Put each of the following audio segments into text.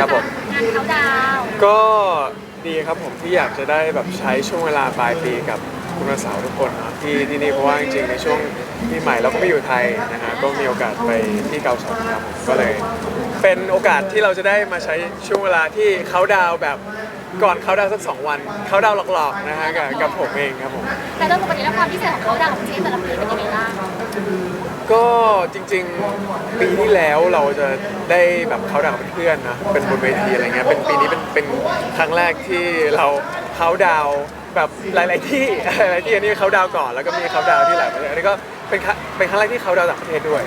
ครับผม งานเขาดาวน์ก็ดีครับผมที่อยากจะได้แบบใช้ช่วงเวลาปลายปีกับคุณวันเสาร์ทุกคนเนาะที่ที่นี่เพราะว่าจริงๆในช่วงปีใหม่เราก็ไม่อยู่ไทยนะฮะก็มีโอกาสไปที่เกาสงครับผมก็เลย เป็นโอกาสที่เราจะได้มาใช้ช่วงเวลาที่เขาดาวน์แบบก่อนเขาดาวน์สักสองวันเขาดาวน์หลอกๆนะฮะกับกับผมเองครับผม แต่โดยปกติแล้วความพิเศษของเขาดาวน์ของเจนแต่ละปีเป็นยังไงบ้าง ก็จริงๆ ปีที่แล้วเราจะได้แบบเขาดาวน์กับเพื่อนนะเป็นบนเวทีอะไรเงี้ยเป็นปีนี้เป็นเป็นครั้งแรกที่เราเขาดาวน์แบบหลาย ๆ ที่หลายๆที่อันนี้เขาดาวน์ก่อนแล้วก็มีเขาดาวน์ที่หลายประเทศอันนี้ก็เป็นครั้งเป็นครั้งแรกที่เขาดาวน์ต่างประเทศด้วย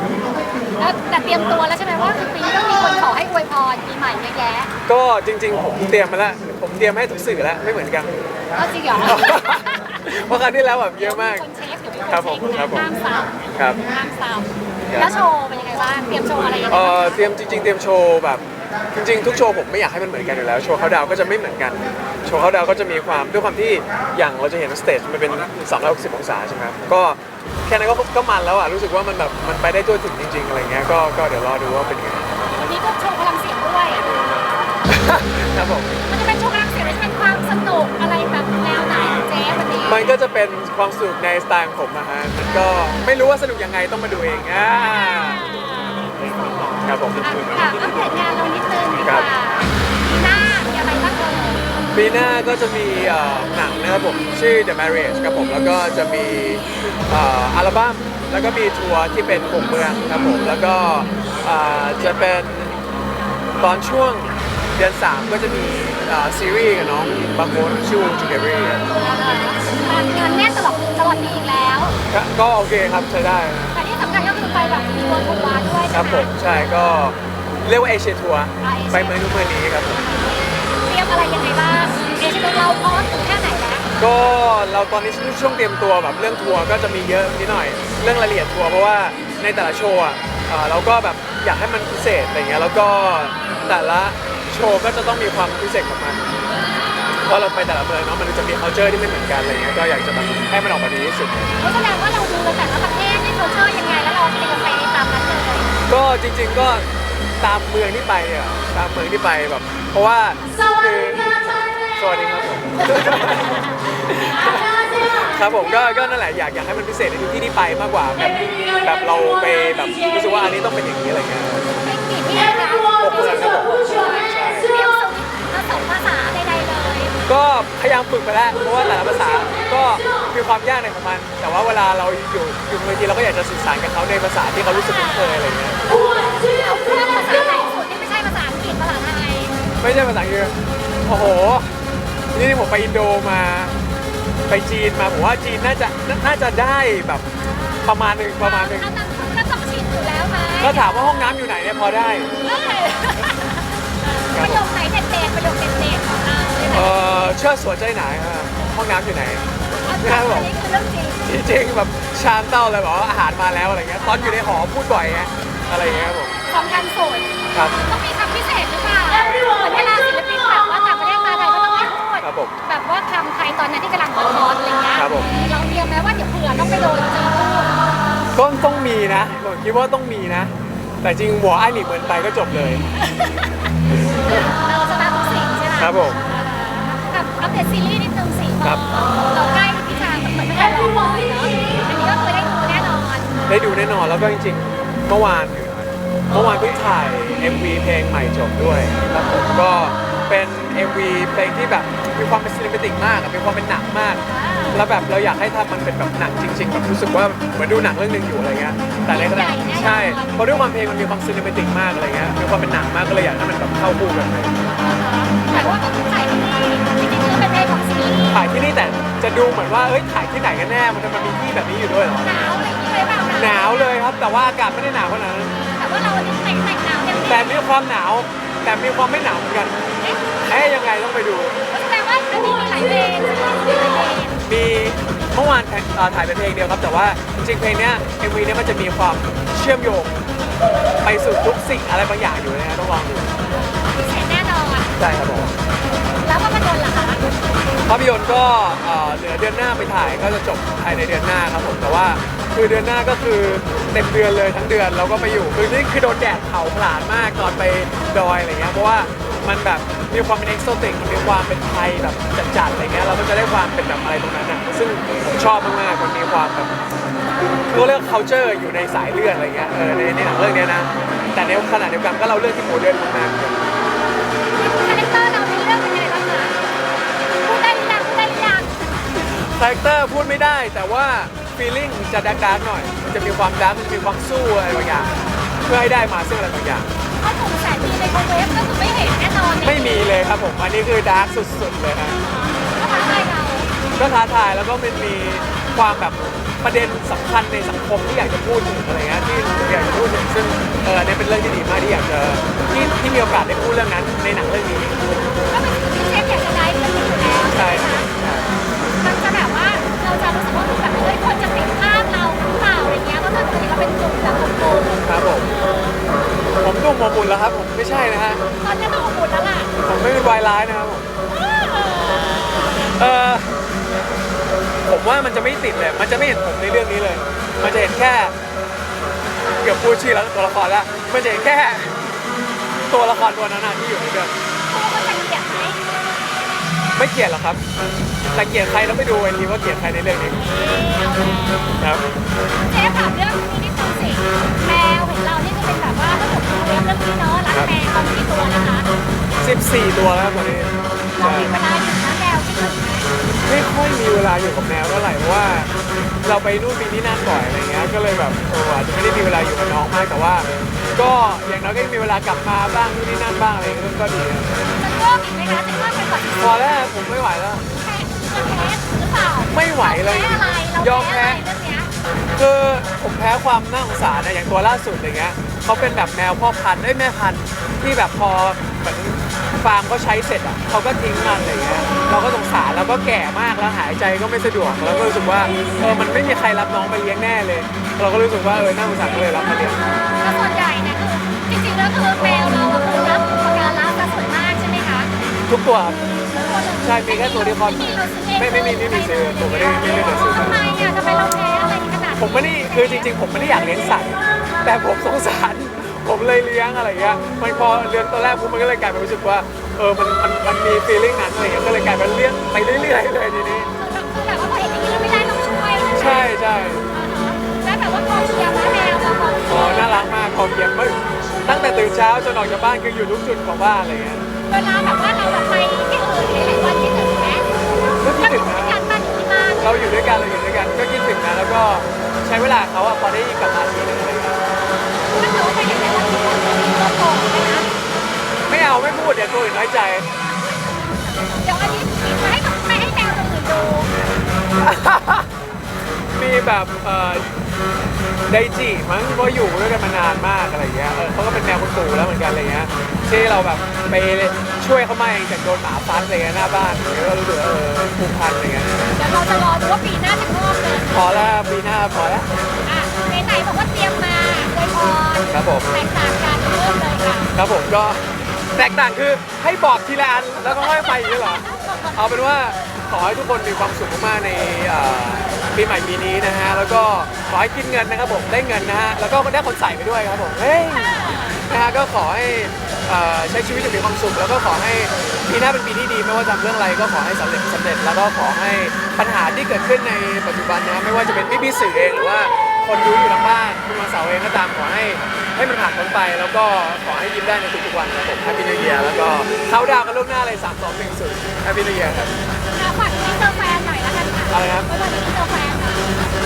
แล้วแต่เตรียมตัวแล้วใช่ไหมว่าปีนี้ต้องมีคนขอให้อวยพรปีใหม่เยอะแยะก็จริง ๆ ผมเตรียมมาแล้วผมเตรียมให้ทุกสื่อแล้วไม่เหมือนกัน ก็จริงเหรอเพราะครั้งที่แล้วแบบเยอะมาก คนเช็คเดี๋ยวมีคนครับผมเช็คครับผมห้ามซ้ ครับำห้ามซ้ครับำแล้วโชว์เป็นยังไงบ้าง เตรียมโชว์อะไรยังไงเอ่บ้างอเตรียมจริง ๆ เตรียมโชว์แบบจริง ๆ ทุกโชว์ผมไม่อยากให้มันเหมือนกันอยู่แล้ว โชว์เขาดาวก็จะไม่เหมือนกัน โชว์เขาดาวก็จะมีความด้วยความที่อย่างเราจะเห็นสเตจมันเป็น360องศาใช่ไหมครับก็แค่นั้นก็ก็มันแล้วอะรู้สึกว่ามันแบบมันไปได้ทั่วถึงจริง ๆ อะไรเงี้ยก็ก็เดี๋ยวรอดูว่าเป็นยังไงวันนี้ก็โชว์พลังเสียงด้วย ครับผม มันจะเป็นโชว์พลังเสียงหรือจะเป็นความสนุก มันก็จะเป็นความสนุกในสไตล์ของผมนะฮะมันก็ไม่รู้ว่าสนุกยังไงต้องมาดูเองอ่าครับผมอะค่ะอัปเดตงานเรานิดนึงดีกว่าปีหน้ามีอะไรบ้างเอ่ยปีหน้าก็จะมีเอ่อหนังนะครับผมชื่อ The Marriage ครับผมแล้วก็จะมีเอ่ออัลบั้มแล้วก็มีทัวร์ที่เป็นหกเมืองครับผมแล้วก็เอ่อจะเป็นตอนช่วงเดือน 3 ก็จะมีเอ่อซีรีส์กับน้องบางคนชื่อ j u g e r y งานแน่นตลอดตลอดปีอีกแล้ว ก็โอเคครับใช้ได้แต่ที่สำคัญก็คือไปแบบมีทัวร์ทัวร์ด้วยคใช่รับไหผม มใช่ก็เรียกว่าเอเชียทัวร์ไปเมืองนู้นเมืองนี้ครับผม เตรียมอะไรยังไงบ้างเอเชียเราพร้อมถึงแค่ไหนแล้วก็เราตอนนี้ช่วงเตรียมตัวแบบเรื่องทัวร์ก็จะมีเยอะนิดหน่อย เรื่องรายละเอียดทัวร์เพราะว่าในแต่ละโชว์อะเอ่อเราก็แบบอยากให้มันพิเศษอะไรเงี้ยแล้วก็แต่ละ ชว์ก็จะต้องมีความพิเศษของมันเพราะเราไปแต่ละเมืองเนาะมันจะมี culture ที่ไม่เหมือนกันอะไรเงี้ยก็อยากจะแบบให้มันออกมาดีที่สุดเพราะแสดงว่าเราดูแต่ละประเทศที่เขาเชื่อยังไงแล้วเราเตรียมไปตามนั้นเลยก็จริง ๆก็ตามเมืองที่ไปอะตามเมืองที่ไปแบบ เพราะว่าคือสวัสดีครับผมครับผมก็ก็นั่นแหละอยากอยากให้มันพิเศษในทุกที่ที่ไปมากกว่าแบบแบบเราไปแบบรู้สึกว่าอันนี้ต้องเป็นอย่างนี้อะไรเงี้ยไม่กี่ที่นะหกเมืองครับผมใช่ เตรียมสวิตผสมภาษาใดๆเลยก็พยายามฝึกไปแล้ว เพราะว่าแต่ละภาษาก็มีความยากในของมัน แต่ว่าเวลาเราอยู่อยู่บนเวทีเราก็อยากจะสื่อสารกับเขาในภาษาที่เขารู้สึกคุ้นเคยอะไรเงี้ย เอาเครื่องภาษาไหนสุดที่ไม่ใช่ภาษาอังกฤษภาษาไทยไม่ใช่ภาษาอังกฤษโอ้โห นี่ผมไปอินโดมา ไปจีนมาผมว่าจีนน่าจะน่าน่าจะได้แบบประมาณหนึ่งประมาณหนึ่งถ้าต้องถ้าต้องชินอยู่แล้วไหมก็ถามว่าห้องน้ำอยู่ไหนเนี่ยพอได้ ประโยคไหนเด็ดๆประโยคเด็ดๆของเราเลยเอนะอเชื่อสวนใจไหนครับห้องน้ำอยู่ไหน อันนี้คือเรื่องจริงจริงๆแบบชามเต้าเลยบอกว่าอาหารมาแล้วอะไรเงี้ยตอนอยู่ในหอพูดบ่อยไงอะไรเงี้ยครับผมสำคัญสุดครับต้องมีคำพิเศษหรือเปล่าเหมือนเวลาศิลปินแบบว่าต่างประเทศมาไทยก็ต้องไม่พูดครับผม แบบว่าคำไทยตอนนั้นที่กำลังฮอตๆอะไรเงี้ยครับผม เราเตรียมไหมว่าเดี๋ยวเผื่อต้องไปโดนเจอพูดก็ต้องมีนะผมคิดว่าต้องมีนะ แต่จริงหัวไอ้หนีเหมือนไปก็จบเลย เราชนะทุกสิ่งใช่ไหมครับผมกับอัปเดตซีรีส์นิดนึงสิครับ เราใกล้ที่จะเหมือนไม่ได้รอคอยเนาะอันนี้ก็คือได้ดูแน่นอนได้ดูแน่นอนแล้วก็จริงๆ เมื่อวานเมื่อวานเพิ่งถ่าย MV เพลงใหม่จบด้วยครับผมก็เป็น MV เพลงที่แบบมีความเป็นซีนิเมติกมากอะมีความเป็นหนังมาก แล้วแบบเราอยากให้ทำมันเป็นแบบหนังจริง ๆ แบบรู้สึกว่าเหมือนดูหนังเรื่องหนึงอยู่อะไรเงี้ยแต่ในขณะใช่เพราะด้วยความเพลงมันมีความซีนิเมติกมากอะไรเงี้ยมีความเป็นหนังมากก็เลยอยากให้มันแบบเข้าคู่กันไปแต่ว่าถ่ายที่นี่จริงๆคือเป็นเพลงของซีรีส์ถ่ายที่นี่แต่จะดูเหมือนว่าเอ้ยถ่ายที่ไหนกันแน่มันจะมันมีที่แบบนี้อยู่ด้วยเหรอหนาวอะไรอย่างนี้เลยเปล่าหนาวเลยครับแต่ว่าอากาศไม่ได้หนาวขนาดนั้นแต่ว่าเราแต่งแต่งหนาวเต็มที่แต่มีความหนาวแต่มีความไม่หนาวเหมือนกัน เอ๊ยยังไงต้องไปดู แสดงว่าอันนี้มีหลายเพลงมีหลายเพลงมีเมื่อวานถ่ายเอ่อถ่ายเป็นเพลงเดียวครับ แต่ว่าจริงๆเพลงเนี้ย MV เนี้ยมันจะมีความเชื่อมโยง ไปสู่ทุกสิ่งอะไรบางอย่างอยู่นะฮะต้องลองดู พิเศษแน่ ใช่ครับผมแล้วภาพยนตร์ล่ะคะภาพยนตร์ก็เอ่อเหลือเดือนหน้าไปถ่ายก็จะจบภายในเดือนหน้าครับผมแต่ว่าคือเดือนหน้าก็คือเต็มเดือนเลยทั้งเดือนเราก็ไปอยู่คือนี่คือโดนแดดเผาผลาญมากตอนไปดอยอะไรเงี้ยเพราะว่ามันแบบมีความเป็นเอกโซติกมันมีความเป็นไทยแบบจัดๆอะไรเงี้ยเราก็จะได้ความเป็นแบบอะไรตรงนั้นอะซึ่งผมชอบมากๆมันมีความแบบเขาเรียก culture อยู่ในสายเลือดอะไรเงี้ยเออในในหนังเรื่องเนี้ยนะแต่ในขณะเดียวกันก็เราเลือกที่โมเดิร์นมากๆ คาแรคเตอร์พูดไม่ได้ แต่ว่าฟีลลิ่งจะดาร์กๆหน่อยมันจะมีความดาร์กมันจะมีความสู้อะไรบางอย่าง เพื่อให้ได้มาซึ่งอะไรบางอย่างเพราะผมแสนดีในโคเวฟก็คือไม่เห็นแน่นอนไม่มีเลยครับผมอันนี้คือดาร์กสุดๆเลยนะก็ท้าทายเราก็ท้าทายแล้วก็มันมีความแบบประเด็นสำคัญในสังคมที่อยากจะพูดถึงอะไรเงี้ยที่อยากจะพูดถึงซึ่งเออเนี่ยเป็นเรื่องที่ดีมากที่อยากจะที่ที่มีโอกาสได้พูดเรื่องนั้นในหนังเรื่องนี้ ก็เป็น คนจะติดภาพเราหรือเปล่าอะไรเงี้ยเพราะเราปกติเราเป็นกลุ่มแบบกลุ่มครับผมผมนุ่มโมบุญแล้วครับ ผมไม่ใช่นะฮะตอนนี้ต้องอบอุ่นแล้วล่ะผมไม่เป็นวายร้ายนะครับผมเออผมว่ามันจะไม่ติดเลยมันจะไม่เห็นผมในเรื่องนี้เลย มันจะเห็นแค่ เกือบพูดชื่อแล้วตัวละครแล้ว มันจะเห็นแค่ ตัวละครตัวนั้นนะที่อยู่ในเรื่อง ไม่เกลียดหรอกครับแต่เกลียดใครต้องไปดูไอ้ทีว่าเกลียดใครในเรื่องนี้เอาแล้วครับเชฟถามเรื่องนี้นิดนึงสิแมวของเรานี่ก็เป็นแบบว่าถ้าผมดูเรื่องนี้เนาะรักแมวตอนกี่ตัวนะคะ14 ตัวแล้วครับตอนนี้เราใช่มีเวลาอยู่นะแมวที่ถึงไหมไม่ค่อยมีเวลาอยู่กับแมวเท่าไหร่เพราะว่า เราไปนู่นไปนี่นั่นบ่อยอะไรเงี้ยก็เลยแบบเอออาจจะไม่ได้มีเวลาอยู่กับน้องมากแต่ว่า ก็อย่างน้อยก็ยังมีเวลากลับมาบ้างนู่นนี่นั่นบ้างอะไรเงี้ยก็ดีนะจะเพิ่มอีกไหมคะจะเพิ่มไปกว่าที่ พอแล้วผมไม่ไหวแล้ว แพ้จะแพ้หรือเปล่าไม่ไหวเลยแพ้อะไรเรายอมแพ้แพ้ อะไรเรื่องเนี้ยคือผมแพ้ความน่าสงสารนะอย่างตัวล่าสุดอะไรเงี้ยเขาเป็นแบบแมวพ่อพันธุ์ได้ยแม่พันธุ์ที่แบบพอเหมือนฟาร์มเขาใช้เสร็จอะเขาก็ทิ้งมันอะไรเงี้ยเราก็สงสารแล้วก็แก่มากแล้วหายใจก็ไม่สะดวกแล้วก็รู้สึกว่าเออมันไม่มีใครรับน้องไปเลี้ยงแน่เลย เราก็รู้สึกว่าเออน่าสงสารก็เลยรับมาเลี้ยงแล้วส่วนใหญ่เนี่ยคือจริงๆแล้วคือแมวเราอะคือรับอุปการะซะส่วนมากใช่ไหมคะ ทุกตัวครับ ใช่มีแค่ตัวที่คลอดไม่ไม่มีไม่มีซื้อผมไม่ได้ไม่ได้ซื้อทำไมอะทำไมเราแพ้อะไรขนาดผมไม่ได้คือจริง ๆ ผมไม่ได้อยากเลี้ยงสัตว์แต่ผมสงสารผมเลยเลี้ยงอะไรเงี้ยมันพอเลี้ยงตอนแรกปุ๊บมันก็เลยกลายเป็นรู้สึกว่าเออมันมันมันมี feeling นั้นอะไรเงี้ยก็เลยกลายเป็นเลี้ยงไปเรื่อยๆเลยทีนี้คือแบบว่าพอเห็นอย่างนี้เราไม่ได้ต้องช่วยใช่ใช่แล้วแบบว่ากองเชียร์ว่าแมวเรากองเชีอ๋ยอร์น่ารักมากขอบเกียรติมากตั้งแต่ตื่นเช้าจนออกจากบ้านคืออยู่ทุกจุดของบ้านอะไรเงี้ย เวลาแบบว่าเราแบบไปที่อื่นหลายๆวันที่ถึงไหมก็คิดเราอถึยู่งด้วยนะกันบ้านอยู่ที่บ้านเราอยู่ด้วยกันเราอยู่ด้วยกันก็คิดถึงนะแล้วก็ใช้เวลากับเขาอะพอได้กลับมาทีนึงอะไรเงี้ยถ้าเกิดว่าไปอย่างไรวันที่เรามีตัวโกงไหมนะไม่เอาไม่พูดเดี๋ยวตัวอื่นน้อยใจ เดี๋ยวอันนี้ไม่ให้กับไม่ให้แมวตัวอื่นดูมีแบบเอ่อ ไดจิมั้งก็อยู่ด้วยกันมานานมากอะไรเงี้ยเออเขาก็เป็นแมวคุณตู่แล้วเหมือนกันอะไรเงี้ยที่เราแบบไปช่วยเขามาเองจากโดนหมาฟัดอะไรเงี้ยหน้าบ้านอะไรเงี้ยก็รู้สึกว่าเออผูกพันอะไรเงี้ยเดี๋ยวเราจะรอดูว่าปีหน้าจะงอกเลยพอแล้วปีหน้าพอแล้วอะไหนๆบอกว่าเตรียมมาโดยพรครับผมแตกต่างกันเริ่มเลยค่ะครับผมก็แตกต่างคือให้บอกทีละอันแล้วก็ค่อยไปอย่างนี้เหรอเอาเป็นว่าขอให้ทุกคนมีความสุขมากๆในเอ่อ ปีใหม่ปีนี้นะฮะ แล้วก็ขอให้กินเงินนะครับผมได้เงินนะฮะ แล้วก็ได้คนใส่ไปด้วยครับผมเฮ้ยนะฮะก็ขอให้เอ่อใช้ชีวิตอย่างมีความสุข แล้วก็ขอให้ปีหน้าเป็นปีที่ดี ไม่ว่าจะทำเรื่องอะไรก็ขอให้สำเร็จสำเร็จ แล้วก็ขอให้ปัญหาที่เกิดขึ้นในปัจจุบันนะฮะไม่ว่าจะเป็นพี่พี่ๆสื่อเองหรือว่าคนดูอยู่ทางบ้านคุณวันเสาร์เองก็ตามขอให้ให้มันผ่านพ้นไป แล้วก็ขอให้ยิ้มได้ในทุกๆวันครับผมแฮปปี้นิวเยียร์แล้วก็เข้าดาวกันล่วงหน้าเลย3 2 1 0แฮปปี้นิวเยียร์ครับ ฝากอินเตอแฟนหน่อย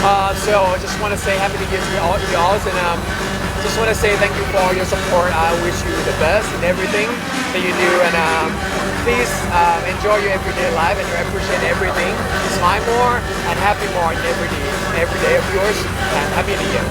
Uh, so I just want to say happy New Year to all you all, and um, just want to say thank you for all your support. I wish you the best in everything that you do, and um, please um, enjoy your everyday life and appreciate everything. Smile more and happy more in every day, every day of yours. And happy New Year.